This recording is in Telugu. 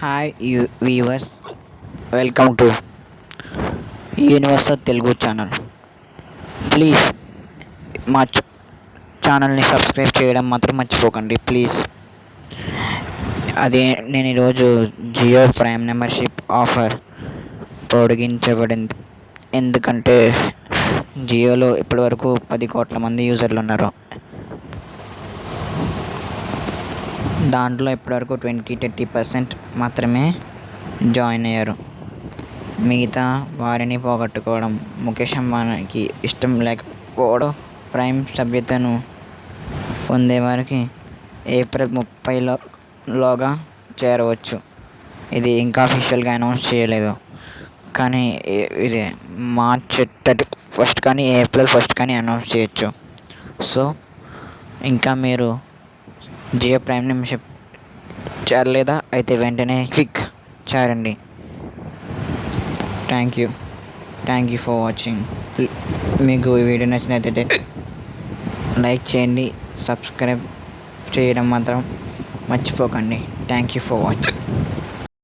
Hi you viewers welcome to universal Telugu channel please మా ఛానల్ని సబ్స్క్రైబ్ చేయడం మాత్రం మర్చిపోకండి ప్లీజ్ అదే నేను ఈరోజు జియో ప్రైమ్ మెంబర్షిప్ ఆఫర్ పొడిగించబడింది ఎందుకంటే జియోలో ఇప్పటివరకు పది కోట్ల మంది యూజర్లు ఉన్నారు. దాంట్లో ఇప్పటివరకు ట్వంటీ థర్టీ పర్సెంట్ మాత్రమే జాయిన్ అయ్యారు. మిగతా వారిని పోగొట్టుకోవడం ముఖేష్ అంబానీకి ఇష్టం లేకపోవడం ప్రైమ్ సభ్యతను పొందేవారికి ఏప్రిల్ ముప్పైలో లోగా చేరవచ్చు. ఇది ఇంకా అఫీషియల్గా అనౌన్స్ చేయలేదు. కానీ ఇది మార్చ్ థర్టీ ఫస్ట్ కానీ ఏప్రిల్ ఫస్ట్ కానీ అనౌన్స్ చేయొచ్చు. సో ఇంకా మీరు జియో ప్రైమ్ మెంబర్షిప్ చేరలేదా? అయితే వెంటనే క్విక్ చేరండి. Thank you. Thank you for watching. మీకు ఈ వీడియో నచ్చినట్లయితే లైక్ చేయండి సబ్స్క్రైబ్ చేయడం మాత్రం మర్చిపోకండి. Thank you for watching.